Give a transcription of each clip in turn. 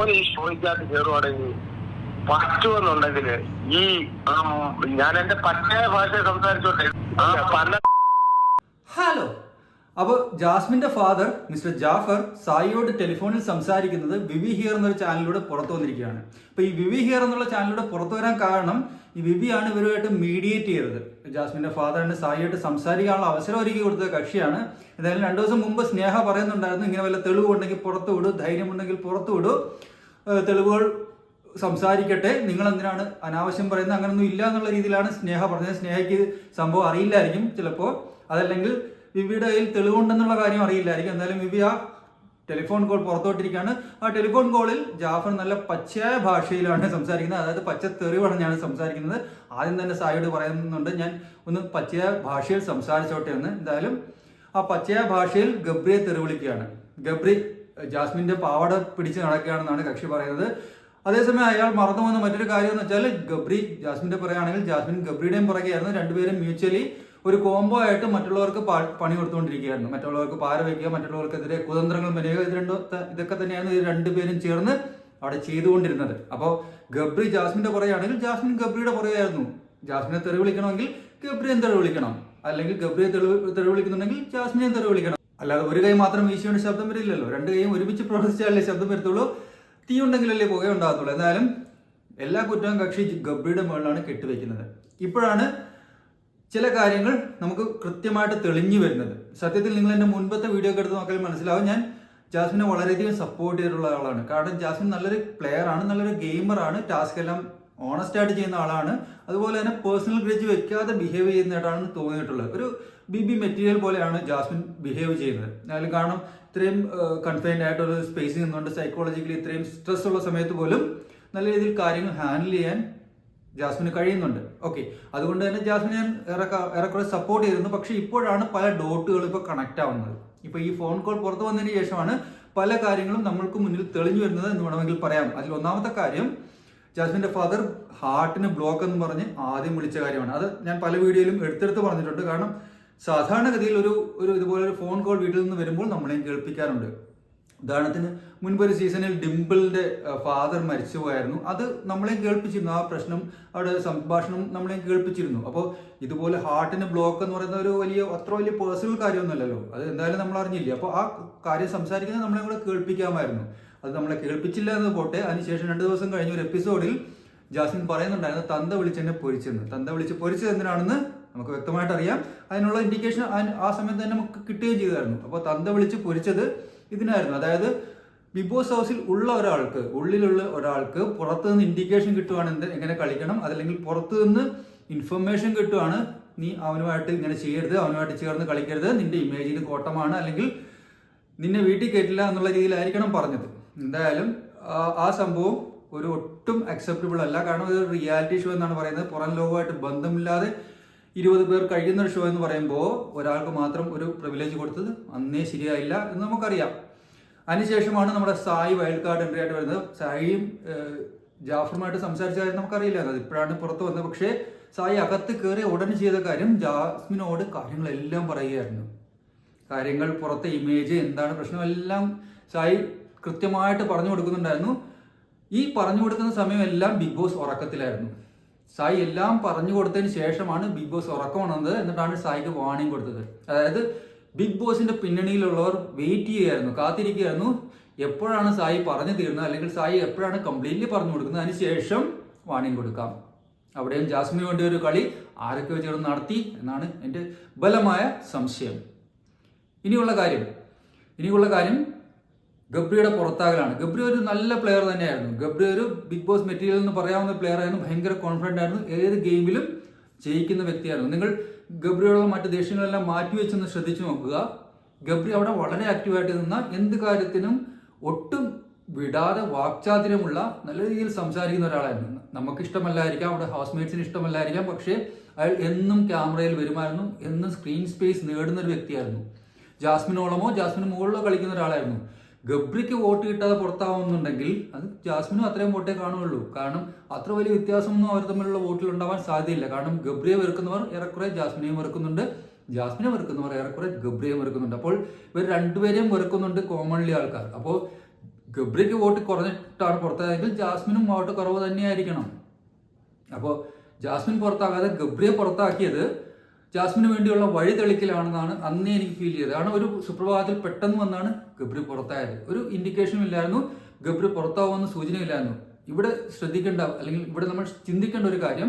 ഓൻ ഈ ഷോയ്ക്കകത്ത് കയറുവാണെങ്കിൽ പറ്റുമെന്നുണ്ടെങ്കിൽ ഈ ഞാൻ എന്റെ പറ്റായ ഭാഷ സംസാരിച്ചോട്ടെ. ആ പല ഹലോ. അപ്പോൾ ജാസ്മിന്റെ ഫാദർ മിസ്റ്റർ ജാഫർ സായിയോട് ടെലിഫോണിൽ സംസാരിക്കുന്നത് വിവി ഹിയർ എന്നൊരു ചാനലിലൂടെ പുറത്തു വന്നിരിക്കുകയാണ്. അപ്പോൾ ഈ വിവി ഹിയർ എന്നുള്ള ചാനലിലൂടെ പുറത്തു വരാൻ കാരണം ഈ വിവിയാണ് ഇവരുമായിട്ട് മീഡിയേറ്റ് ചെയ്തത്. ജാസ്മിന്റെ ഫാദറിന് സായിയായിട്ട് സംസാരിക്കാനുള്ള അവസരം ഒരുക്കി കൊടുത്ത കക്ഷിയാണ്. എന്തായാലും രണ്ടു ദിവസം മുമ്പ് സ്നേഹ പറയുന്നുണ്ടായിരുന്നു ഇങ്ങനെ വല്ല തെളിവുണ്ടെങ്കിൽ പുറത്തു വിടൂ ധൈര്യമുണ്ടെങ്കിൽ പുറത്തു വിടൂ. തെളിവുകൾ സംസാരിക്കട്ടെ. നിങ്ങൾ എന്തിനാണ് അനാവശ്യം പറയുന്നത്? അങ്ങനൊന്നും ഇല്ല എന്നുള്ള രീതിയിലാണ് സ്നേഹ പറഞ്ഞത്. സ്നേഹയ്ക്ക് സംഭവം അറിയില്ലായിരിക്കും ചിലപ്പോൾ അതല്ലെങ്കിൽ വിവിയുടെ കയ്യിൽ തെളിവുണ്ടെന്നുള്ള കാര്യം അറിയില്ലായിരിക്കും. എന്തായാലും വിവി ആ ടെലിഫോൺ കോൾ പുറത്തോട്ടിരിക്കുകയാണ് ആ ടെലിഫോൺ കോളിൽ ജാഫർ നല്ല പച്ചയായ ഭാഷയിലാണ് സംസാരിക്കുന്നത്. അതായത് പച്ച തെറി പറഞ്ഞാണ് സംസാരിക്കുന്നത്. ആദ്യം തന്നെ സായിയോട് പറയുന്നുണ്ട്. ഞാൻ ഒന്ന് പച്ചയായ ഭാഷയിൽ സംസാരിച്ചോട്ടെ എന്ന്. എന്തായാലും ആ പച്ചയായ ഭാഷയിൽ ഗബ്രിയെ തെറി വിളിക്കുകയാണ് ഗബ്രി ജാസ്മിന്റെ പാവട പിടിച്ച് നടക്കുകയാണെന്നാണ് കക്ഷി പറയുന്നത്. അതേസമയം അയാൾ മറന്നു പോകുന്ന മറ്റൊരു കാര്യം എന്ന് വെച്ചാൽ ഗബ്രി ജാസ്മിന്റെ പറയുകയാണെങ്കിൽ ജാസ്മിൻ ഗബ്രിയുടെയും പുറകെയായിരുന്നു. രണ്ടുപേരും മ്യൂച്വലി ഒരു കോംബോ ആയിട്ട് മറ്റുള്ളവർക്ക് പണി കൊടുത്തുകൊണ്ടിരിക്കുകയായിരുന്നു. മറ്റുള്ളവർക്ക് പാര വയ്ക്കുക മറ്റുള്ളവർക്കെതിരെ കുതന്ത്രങ്ങൾ മെനയുക ഇത് രണ്ടു ഇതൊക്കെ തന്നെയാണ് ഇത് രണ്ടുപേരും ചേർന്ന് അവിടെ ചെയ്തുകൊണ്ടിരുന്നത്. അപ്പോൾ ഗബ്രി ജാസ്മിന്റെ പുറകെയാണെങ്കിൽ ജാസ്മിൻ ഗബ്രിയുടെ പുറകെയായിരുന്നു. ജാസ്മിനെ തെറി വിളിക്കണമെങ്കിൽ ഗബ്രിയെ തെറി വിളിക്കണം. അല്ലെങ്കിൽ ഗബ്രിയെ തെറി തെറി വിളിക്കുന്നുണ്ടെങ്കിൽ ജാസ്മിനെ തെറി വിളിക്കണം. അല്ലാതെ ഒരു കൈ മാത്രം വീശിയോണ്ട് ശബ്ദം വരില്ലല്ലോ. രണ്ട് കൈയും ഒരുമിച്ച് പ്രവർത്തിച്ചാലേ ശബ്ദം വരത്തുള്ളൂ. തീ ഉണ്ടെങ്കിലല്ലേ പുക ഉണ്ടാകത്തുള്ളൂ. എന്തായാലും എല്ലാ കുറ്റവും കക്ഷി ഗബ്രിയുടെ മുകളിലാണ് കെട്ടിവെക്കുന്നത്. ഇപ്പോഴാണ് ചില കാര്യങ്ങൾ നമുക്ക് കൃത്യമായിട്ട് തെളിഞ്ഞു വരുന്നത്. സത്യത്തിൽ നിങ്ങൾ എന്റെ മുൻപത്തെ വീഡിയോ ഒക്കെ എടുത്ത് നോക്കിയാൽ മനസ്സിലാവും. ഞാൻ ജാസ്മിനെ വളരെയധികം സപ്പോർട്ട് ചെയ്തിട്ടുള്ള ആളാണ്. കാരണം ജാസ്മിൻ നല്ലൊരു പ്ലെയർ ആണ് നല്ലൊരു ഗെയിമർ ആണ്. ടാസ്ക് എല്ലാം ഓണസ്റ്റ് ആയിട്ട് ചെയ്യുന്ന ആളാണ്. അതുപോലെ തന്നെ പേഴ്സണൽ ഗ്രേജ് വെക്കാതെ ബിഹേവ് ചെയ്യുന്നതായിട്ടാണ് തോന്നിയിട്ടുള്ളത്. ഒരു ബി ബി മെറ്റീരിയൽ പോലെയാണ് ജാസ്മിൻ ബിഹേവ് ചെയ്യുന്നത്. എന്നാലും കാരണം ഇത്രയും കൺഫൈൻഡ് ആയിട്ട് ഒരു സ്പേസിൽ നിന്നുകൊണ്ട് സൈക്കോളജിക്കലി ഇത്രയും സ്ട്രെസ് ഉള്ള സമയത്ത് പോലും നല്ല രീതിയിൽ കാര്യങ്ങൾ ഹാൻഡിൽ ചെയ്യാൻ ജാസ്മിന് കഴിയുന്നുണ്ട്. ഓക്കെ അതുകൊണ്ട് തന്നെ ജാസ്മിൻ ഞാൻ ഏറെ- ഏറെക്കുറെ സപ്പോർട്ട് ചെയ്തിരുന്നു. പക്ഷേ ഇപ്പോഴാണ് പല ഡോട്ടുകൾ ഇപ്പോൾ കണക്ട് ആവുന്നത്. ഇപ്പോൾ ഈ ഫോൺ കോൾ പുറത്തു വന്നതിന് ശേഷമാണ് പല കാര്യങ്ങളും നമ്മൾക്ക് മുന്നിൽ തെളിഞ്ഞു വരുന്നത് എന്ന് വേണമെങ്കിൽ പറയാം. അതിൽ ഒന്നാമത്തെ കാര്യം ജാസ്മിന്റെ ഫാദർ ഹാർട്ടിന് ബ്ലോക്ക് എന്ന് പറഞ്ഞ് ആദ്യം വിളിച്ച കാര്യമാണ്. അത് ഞാൻ പല വീഡിയോയിലും എടുത്തെടുത്ത് പറഞ്ഞിട്ടുണ്ട്. കാരണം സാധാരണഗതിയിൽ ഒരു ഒരു ഇതുപോലെ ഒരു ഫോൺ കോൾ വീട്ടിൽ നിന്ന് വരുമ്പോൾ നമ്മളെയും കേൾപ്പിക്കാറുണ്ട്. ഉദാഹരണത്തിന് മുൻപൊരു സീസണിൽ ഡിംപിളിന്റെ ഫാദർ മരിച്ചു പോയായിരുന്നു. അത് നമ്മളെ കേൾപ്പിച്ചിരുന്നു. ആ പ്രശ്നം അവിടെ സംഭാഷണം നമ്മളെ കേൾപ്പിച്ചിരുന്നു. അപ്പോൾ ഇതുപോലെ ഹാർട്ടിന് ബ്ലോക്ക് എന്ന് പറയുന്ന ഒരു വലിയ അത്ര വലിയ പേഴ്സണൽ കാര്യമൊന്നുമല്ലല്ലോ. അത് എന്തായാലും നമ്മൾ അറിഞ്ഞില്ല? അപ്പോൾ ആ കാര്യം സംസാരിക്കുന്നത് നമ്മളെ കൂടെ കേൾപ്പിക്കാമായിരുന്നു. അത് നമ്മളെ കേൾപ്പിച്ചില്ല എന്ന് പോട്ടെ. അതിനുശേഷം രണ്ട് ദിവസം കഴിഞ്ഞ ഒരു എപ്പിസോഡിൽ ജാസ്മിൻ പറയുന്നുണ്ടായിരുന്നു തന്ത വിളിച്ചെന്നെ പൊരിച്ചെന്ന്. തന്ത വിളിച്ച് പൊരിച്ചത് എന്തിനാണെന്ന് നമുക്ക് വ്യക്തമായിട്ട് അറിയാം. അതിനുള്ള ഇൻഡിക്കേഷൻ ആ സമയത്ത് തന്നെ നമുക്ക് കിട്ടുകയും ചെയ്തായിരുന്നു. അപ്പോൾ തന്ത വിളിച്ച് പൊരിച്ചത് ഇതിനായിരുന്നു. അതായത് ബിഗ് ബോസ് ഹൗസിൽ ഉള്ള ഒരാൾക്ക് ഉള്ളിലുള്ള ഒരാൾക്ക് പുറത്തു നിന്ന് ഇൻഡിക്കേഷൻ കിട്ടുവാണ് എന്ത് എങ്ങനെ കളിക്കണം അതല്ലെങ്കിൽ പുറത്തു നിന്ന് ഇൻഫർമേഷൻ കിട്ടുവാണ് നീ അവനുമായിട്ട് ഇങ്ങനെ ചെയ്യരുത് അവനുമായിട്ട് ചേർന്ന് കളിക്കരുത് നിന്റെ ഇമേജിന് കോട്ടമാണ് അല്ലെങ്കിൽ നിന്നെ വീട്ടിൽ കയറ്റില്ല എന്നുള്ള രീതിയിലായിരിക്കണം പറഞ്ഞത്. എന്തായാലും ആ- സംഭവം ഒരു ഒട്ടും അക്സെപ്റ്റബിൾ അല്ല. കാരണം ഇത് റിയാലിറ്റി ഷോ എന്നാണ് പറയുന്നത്. പുറം ലോകമായിട്ട് ബന്ധമില്ലാതെ ഇരുപത് പേർ കഴിയുന്ന ഒരു ഷോ എന്ന് പറയുമ്പോൾ ഒരാൾക്ക് മാത്രം ഒരു പ്രിവിലേജ് കൊടുത്തത് അന്നേ ശരിയായില്ല എന്ന് നമുക്കറിയാം. അതിനുശേഷമാണ് നമ്മുടെ സായി വൈൽഡ് കാർഡ് എൻട്രി ആയിട്ട് വരുന്നത്. സായിയും ജാഫറുമായിട്ട് സംസാരിച്ച കാര്യം നമുക്കറിയില്ല. അത് ഇപ്പോഴാണ് പുറത്ത് വന്നത്. പക്ഷേ സായി അകത്ത് കയറി ഉടൻ ചെയ്ത കാര്യം ജാസ്മിനോട് കാര്യങ്ങളെല്ലാം പറയുകയായിരുന്നു. കാര്യങ്ങൾ പുറത്തെ ഇമേജ് എന്താണ് പ്രശ്നം എല്ലാം സായി കൃത്യമായിട്ട് പറഞ്ഞു കൊടുക്കുന്നുണ്ടായിരുന്നു. ഈ പറഞ്ഞു കൊടുക്കുന്ന സമയമെല്ലാം ബിഗ് ബോസ് ഉറക്കത്തിലായിരുന്നു. സായി എല്ലാം പറഞ്ഞു കൊടുത്തതിന് ശേഷമാണ് ബിഗ് ബോസ് ഉറക്കം ഉണർന്നത് എന്നിട്ടാണ് സായിക്ക് വാണിംഗ് കൊടുത്തത്. അതായത് ബിഗ് ബോസിന്റെ പിന്നണിയിലുള്ളവർ വെയിറ്റ് ചെയ്യുമായിരുന്നു കാത്തിരിക്കുകയായിരുന്നു. എപ്പോഴാണ് സായി പറഞ്ഞു തീരുന്നത് അല്ലെങ്കിൽ സായി എപ്പോഴാണ് കംപ്ലീറ്റ്ലി പറഞ്ഞു കൊടുക്കുന്നത് അതിനുശേഷം വാണിംഗ് കൊടുക്കാം. അവിടെയും ജാസ്മിന് വേണ്ടി ഒരു കളി ആരൊക്കെ ചേർന്ന് നടത്തി എന്നാണ് എന്റെ ബലമായ സംശയം. ഇനിയുള്ള കാര്യം ഇനിയുള്ള കാര്യം ഗബ്രിയുടെ പുറത്താകലാണ്. ഗബ്രി ഒരു നല്ല പ്ലെയർ തന്നെയായിരുന്നു. ഗബ്രി ഒരു ബിഗ് ബോസ് മെറ്റീരിയൽ എന്ന് പറയാവുന്ന പ്ലെയർ ആയിരുന്നു. ഭയങ്കര കോൺഫിഡന്റ് ആയിരുന്നു. ഏത് ഗെയിമിലും ജയിക്കുന്ന വ്യക്തിയായിരുന്നു. നിങ്ങൾ ഗബ്രിയോടുള്ള മറ്റ് ദേഷ്യങ്ങളെല്ലാം മാറ്റിവെച്ചൊന്ന് ശ്രദ്ധിച്ചു നോക്കുക. ഗബ്രി അവിടെ വളരെ ആക്റ്റീവായിട്ട് നിന്ന എന്ത് കാര്യത്തിനും ഒട്ടും വിടാതെ വാക്ചാതിരമുള്ള നല്ല രീതിയിൽ സംസാരിക്കുന്ന ഒരാളായിരുന്നു. നമുക്ക് ഇഷ്ടമല്ലായിരിക്കാം. അവിടെ ഹൗസ്മേറ്റ്സിന് ഇഷ്ടമല്ലായിരിക്കാം. പക്ഷേ അയാൾ എന്നും ക്യാമറയിൽ വരുമായിരുന്നു. എന്നും സ്ക്രീൻ സ്പേസ് നേടുന്ന ഒരു വ്യക്തിയായിരുന്നു. ജാസ്മിനോളമോ ജാസ്മിന് മുകളിലോ കളിക്കുന്ന ഒരാളായിരുന്നു. ഗബ്രിക്ക് വോട്ട് കിട്ടാതെ പുറത്താവുന്നുണ്ടെങ്കിൽ അത് ജാസ്മിനും അത്രയും വോട്ടേ കാണുകയുള്ളൂ. കാരണം അത്ര വലിയ വ്യത്യാസമൊന്നും അവർ തമ്മിലുള്ള വോട്ടിൽ ഉണ്ടാവാൻ സാധ്യതയില്ല. കാരണം ഗബ്രിയെ വെറുക്കുന്നവർ ഏറെക്കുറെ ജാസ്മിനെയും വെറുക്കുന്നുണ്ട്. ജാസ്മിനെ വെറുക്കുന്നവർ ഏറെക്കുറെ ഗബ്രിയെ വെറുക്കുന്നുണ്ട്. അപ്പോൾ ഇവർ രണ്ടുപേരെയും വെറുക്കുന്നുണ്ട് കോമൺലി ആൾക്കാർ. അപ്പോൾ ഗബ്രിക്ക് വോട്ട് കുറഞ്ഞിട്ടാണ് പുറത്തായെങ്കിൽ ജാസ്മിനും വോട്ട് കുറവ് തന്നെയായിരിക്കണം. അപ്പോൾ ജാസ്മിൻ പുറത്താകാതെ ഗബ്രിയെ പുറത്താക്കിയത് ജാസ്മിന് വേണ്ടിയുള്ള വഴി തെളിക്കലാണെന്നാണ് അന്നേ എനിക്ക് ഫീൽ ചെയ്തത്. കാരണം ഒരു സുപ്രഭാതത്തിൽ പെട്ടെന്ന് വന്നാണ് ഗബ്രി പുറത്തായത്. ഒരു ഇൻഡിക്കേഷനും ഇല്ലായിരുന്നു ഗബ്രി പുറത്താവുമെന്ന് സൂചനയില്ലായിരുന്നു. ഇവിടെ ശ്രദ്ധിക്കേണ്ട അല്ലെങ്കിൽ ഇവിടെ നമ്മൾ ചിന്തിക്കേണ്ട ഒരു കാര്യം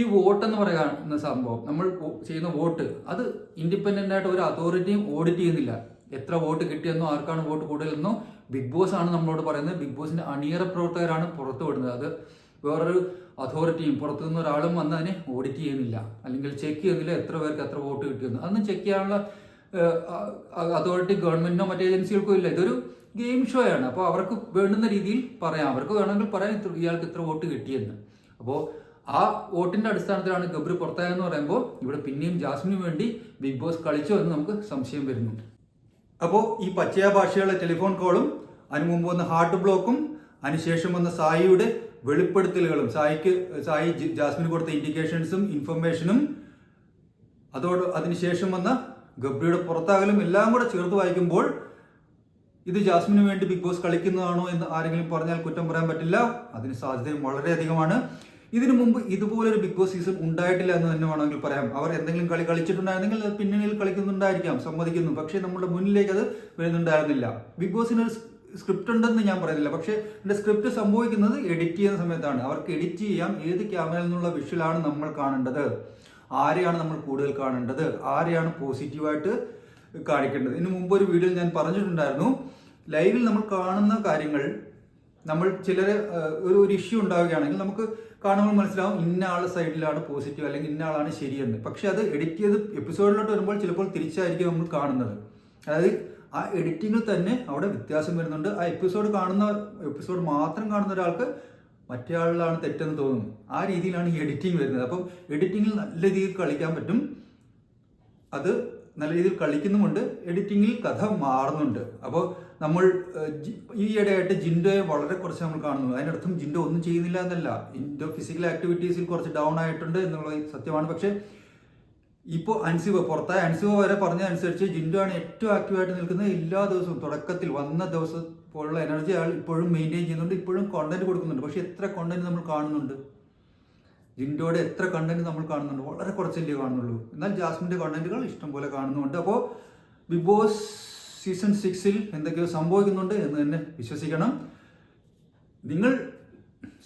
ഈ വോട്ട് എന്ന് പറയുന്ന സംഭവം നമ്മൾ ചെയ്യുന്ന വോട്ട് അത് ഇൻഡിപെൻഡന്റ് ആയിട്ട് ഒരു അതോറിറ്റിയും ഓഡിറ്റ് ചെയ്യുന്നില്ല. എത്ര വോട്ട് കിട്ടിയെന്നോ ആർക്കാണ് വോട്ട് കൂടുതലെന്നോ ബിഗ് ബോസ് ആണ് നമ്മളോട് പറയുന്നത്. ബിഗ് ബോസിന്റെ അണിയറ പ്രവർത്തകരാണ് പുറത്തു വിടുന്നത് അത് വേറൊരു അതോറിറ്റിയും പുറത്തു നിന്ന് ഒരാളും വന്ന് അതിനെ ഓഡിറ്റ് ചെയ്യുന്നില്ല. അല്ലെങ്കിൽ ചെക്ക് ചെയ്യുന്നില്ല എത്ര പേർക്ക് എത്ര വോട്ട് കിട്ടിയെന്ന്. അതൊന്നും ചെക്ക് ചെയ്യാനുള്ള അതോറിറ്റി ഗവൺമെന്റിനോ മറ്റേ ഏജൻസികൾക്കോ ഇല്ല. ഇതൊരു ഗെയിം ഷോ ആണ്. അപ്പോൾ അവർക്ക് വേണ്ടുന്ന രീതിയിൽ പറയാം. അവർക്ക് വേണമെങ്കിൽ പറയാം ഇത്ര- ഇയാൾക്ക് ഇത്ര വോട്ട് കിട്ടിയെന്ന്. അപ്പോൾ ആ വോട്ടിന്റെ അടിസ്ഥാനത്തിലാണ് ഗബ്രി പുറത്തായെന്ന് പറയുമ്പോൾ ഇവിടെ പിന്നെയും ജാസ്മിന് വേണ്ടി ബിഗ് ബോസ് കളിച്ചോ എന്ന് നമുക്ക് സംശയം വരുന്നു. അപ്പോൾ ഈ പച്ചയ ഭാഷയുള്ള ടെലിഫോൺ കോളും അതിനു മുമ്പ് വന്ന ഹാർട്ട് ബ്ലോക്കും അതിനുശേഷം വന്ന സായിയുടെ വെളിപ്പെടുത്തലുകളും സായിക്ക് സായി ജാസ്മിന് കൊടുത്ത ഇൻഡിക്കേഷൻസും ഇൻഫർമേഷനും അതോട് അതിനുശേഷം വന്ന ഗബ്രിയുടെ പുറത്താകലും എല്ലാം കൂടെ ചേർത്ത് വായിക്കുമ്പോൾ ഇത് ജാസ്മിന് വേണ്ടി ബിഗ് ബോസ് കളിക്കുന്നതാണോ എന്ന് ആരെങ്കിലും പറഞ്ഞാൽ കുറ്റം പറയാൻ പറ്റില്ല. അതിന് സാധ്യതയും വളരെയധികമാണ്. ഇതിനു മുമ്പ് ഇതുപോലൊരു ബിഗ് ബോസ് സീസൺ ഉണ്ടായിട്ടില്ല എന്ന് തന്നെ വേണമെങ്കിൽ പറയാം. അവർ എന്തെങ്കിലും കളി കളിച്ചിട്ടുണ്ടായിരുന്നെങ്കിൽ പിന്നണിയിൽ കളിക്കുന്നുണ്ടായിരിക്കാം സമ്മതിക്കുന്നു. പക്ഷേ നമ്മുടെ മുന്നിലേക്ക് അത് വരുന്നുണ്ടായിരുന്നില്ല. ബിഗ് ബോസിന് ഒരു സ്ക്രിപ്റ്റ് ഉണ്ടെന്ന് ഞാൻ പറയുന്നില്ല പക്ഷേ എന്റെ സ്ക്രിപ്റ്റ് സംഭവിക്കുന്നത് എഡിറ്റ് ചെയ്യുന്ന സമയത്താണ്. അവർക്ക് എഡിറ്റ് ചെയ്യാം. ഏത് ക്യാമറയിൽ നിന്നുള്ള വിഷ്വലാണ് നമ്മൾ കാണേണ്ടത്? ആരെയാണ് നമ്മൾ കൂടുതൽ കാണേണ്ടത്? ആരെയാണ് പോസിറ്റീവായിട്ട് കാണിക്കേണ്ടത്? ഇതിനു മുമ്പ് ഒരു വീഡിയോയിൽ ഞാൻ പറഞ്ഞിട്ടുണ്ടായിരുന്നു. ലൈവിൽ നമ്മൾ കാണുന്ന കാര്യങ്ങൾ നമ്മൾ ചിലരെ ഒരു ഒരു ഇഷ്യൂ ഉണ്ടാവുകയാണെങ്കിൽ നമുക്ക് കാണുമ്പോൾ മനസ്സിലാവും ഇന്ന ആൾ സൈഡിലാണ് പോസിറ്റീവ് അല്ലെങ്കിൽ ഇന്ന ആളാണ് ശരിയെന്ന്. പക്ഷെ അത് എഡിറ്റ് ചെയ്ത് എപ്പിസോഡിലോട്ട് വരുമ്പോൾ ചിലപ്പോൾ തിരിച്ചായിരിക്കും നമ്മൾ കാണുന്നത്. അതായത് ആ എഡിറ്റിങ്ങിൽ തന്നെ അവിടെ വ്യത്യാസം വരുന്നുണ്ട്. ആ എപ്പിസോഡ് കാണുന്ന എപ്പിസോഡ് മാത്രം കാണുന്ന ഒരാൾക്ക് മറ്റേയാളിലാണ് തെറ്റെന്ന് തോന്നും ആ രീതിയിലാണ് ഈ എഡിറ്റിംഗ് വരുന്നത്. അപ്പം എഡിറ്റിങ്ങിൽ നല്ല രീതിയിൽ കളിക്കാൻ പറ്റും. അത് നല്ല രീതിയിൽ കളിക്കുന്നുമുണ്ട്. എഡിറ്റിങ്ങിൽ കഥ മാറുന്നുണ്ട്. അപ്പോൾ നമ്മൾ ഈ ഇടയായിട്ട് ജിൻഡോയെ വളരെ കുറച്ച് നമ്മൾ കാണുന്നു അതിനർത്ഥം ജിൻഡോ ഒന്നും ചെയ്യുന്നില്ല എന്നല്ല. ജിൻഡോ ഫിസിക്കൽ ആക്ടിവിറ്റീസിൽ കുറച്ച് ഡൗൺ ആയിട്ടുണ്ട് എന്നുള്ളത് സത്യമാണ്. പക്ഷേ ഇപ്പോൾ അൻസിവ പുറത്തായ അൻസിവ വരെ പറഞ്ഞതനുസരിച്ച് ജിൻഡോ ആണ് ഏറ്റവും ആക്റ്റീവായിട്ട് നിൽക്കുന്നത് എല്ലാ ദിവസവും തുടക്കത്തിൽ വന്ന ദിവസം പോലുള്ള എനർജി അയാൾ ഇപ്പോഴും മെയിന്റെയിൻ ചെയ്യുന്നുണ്ട് ഇപ്പോഴും കോണ്ടന്റ് കൊടുക്കുന്നുണ്ട്. പക്ഷെ എത്ര കോണ്ടന്റ് നമ്മൾ കാണുന്നുണ്ട്? ജിൻഡോയുടെ എത്ര കണ്ടന്റ് നമ്മൾ കാണുന്നുണ്ട്? വളരെ കുറച്ചല്ലേ കാണുന്നുള്ളൂ. എന്നാൽ ജാസ്മിന്റെ കണ്ടന്റുകൾ ഇഷ്ടം പോലെ കാണുന്നുണ്ട്. അപ്പോൾ ബിഗ് ബോസ് സീസൺ സിക്സിൽ എന്തൊക്കെയോ സംഭവിക്കുന്നുണ്ട് എന്ന് തന്നെ വിശ്വസിക്കണം. നിങ്ങൾ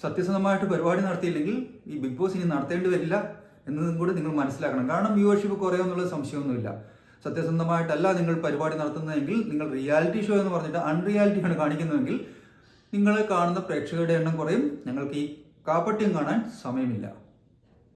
സത്യസന്ധമായിട്ട് പരിപാടി നടത്തിയില്ലെങ്കിൽ ഈ ബിഗ് ബോസ് ഇനി നടത്തേണ്ടി വരില്ല. എന്നതും കൂടി നിങ്ങൾ മനസ്സിലാക്കണം. കാരണം വ്യൂവർഷിപ്പ് കുറയുമെന്നുള്ള സംശയമൊന്നുമില്ല. സത്യസന്ധമായിട്ടല്ല നിങ്ങൾ പരിപാടി നടത്തുന്നതെങ്കിൽ നിങ്ങൾ റിയാലിറ്റി ഷോ എന്ന് പറഞ്ഞിട്ട് അൺറിയാലിറ്റിയാണ് കാണിക്കുന്നതെങ്കിൽ നിങ്ങൾ കാണുന്ന പ്രേക്ഷകരുടെ എണ്ണം കുറയും. ഞങ്ങൾക്ക് ഈ കാപ്പട്യം കാണാൻ സമയമില്ല.